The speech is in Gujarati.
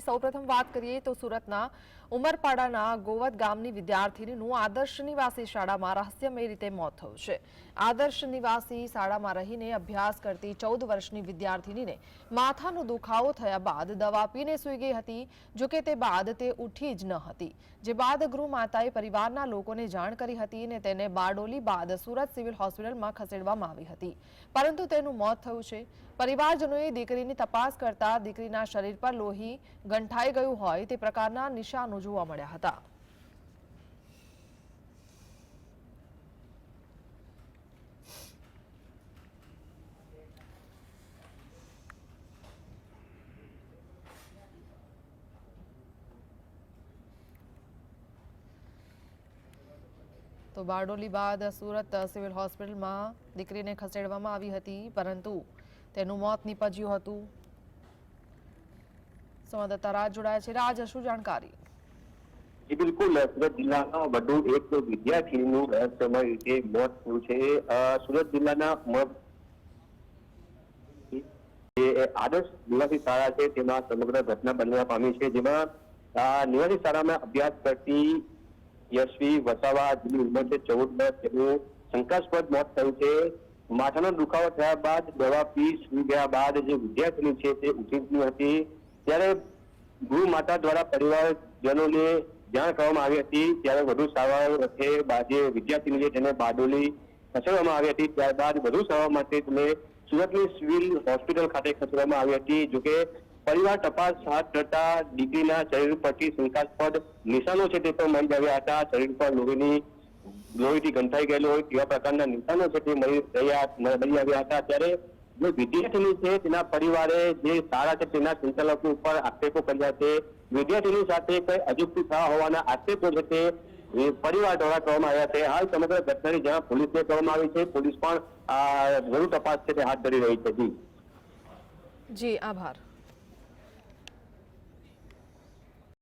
સૌપ્રથમ વાત કરીએ તો સુરતના ઉમરપાડાના ગોવત ગામની વિદ્યાર્થીનીનું આદર્શ નિવાસી શાળામાં રહસ્યમય રીતે મોત થયું છે. આદર્શ નિવાસી શાળામાં રહીને અભ્યાસ કરતી ચૌદ વર્ષની વિદ્યાર્થીનીને માથાનો દુખાવો થયા બાદ દવા પીને સૂઈ ગઈ હતી જોકે તે બાદ તે ઉઠી જ ન હતી. જે બાદ ગૃહમાતાએ પરિવારના લોકોને જાણ કરી હતી અને તેને બારડોલી બાદ સુરત સિવિલ હોસ્પિટલમાં ખસેડવામાં આવી હતી. પરંતુ તેનું મોત થયું છે. પરિવારજનોએ દીકરીની તપાસ કરતા દીકરીના શરીર પર લોહી ગંઠાઈ ગયું હોય તે પ્રકારના નિશાનો જોવા મળ્યા હતા. તો બારડોલી બાદ સુરત સિવિલ હોસ્પિટલમાં દીકરીને ખસેડવામાં આવી હતી, પરંતુ તેનું મોત નીપજ્યું હતું. સંવાદદાતા રાજ જોડાયા છે. રાજ, શું જાણકારી? જી, બિલકુલ. સુરત જિલ્લાના વધુ એક વિદ્યાર્થીનું રહસ્યમય રીતે મોત થયું છે. સુરત જિલ્લાના જે આદર્શ નિવાસી શાળા છે, તેમાં સમગ્ર ઘટના બનવા પામી છે. જેમાં નિવાસી શાળામાં અભ્યાસ કરતી યશવી વસાવા જેની ઉંમર છે ચૌદ વર્ષ. તેનું શંકાસ્પદ મોત થયું છે. માથાનો દુખાવો થયા બાદ દવા પી સૂઈ ગયા બાદ જે વિદ્યાર્થીની છે તે ઉઠી હતી. ત્યારે ગૃહ માતા દ્વારા પરિવારજનોને જાણ કરવામાં આવી હતી. ત્યારે વધુ સારવાર અર્થે જે વિદ્યાર્થીની છે તેને બારડોલી ખસેડવામાં આવી હતી. ત્યારબાદ વધુ સારવાર માટે તેને સુરતની સિવિલ હોસ્પિટલ ખાતે ખસેડવામાં આવી હતી. જોકે પરિવાર તપાસ હાથ ધરતા દીકરીના શરીર પરથી શંકાસ્પદ નિશાનો છે તે પણ મળી આવ્યા હતા. શરીર પર લોહીની લોહીથી ગંઠાઈ ગયેલું હોય તેવા પ્રકારના નિશાનો છે તે મળી રહ્યા મળી આવ્યા હતા ત્યારે જે વિદ્યાર્થીની છે તેના પરિવારે જે શાળા છે તેના સંચાલકો ઉપર આક્ષેપો કર્યા છે. વિદ્યાર્થીની સાથે કઈ અજુગતું થવા હોવાના આક્ષેપો છે તે પરિવાર દ્વારા કરવામાં આવ્યા છે. હાલ સમગ્ર ઘટનાની જાણ પોલીસને કરવામાં આવી છે. પોલીસ પણ આ વધુ તપાસ છે તે હાથ ધરી રહી છે. જી. જી, આભાર.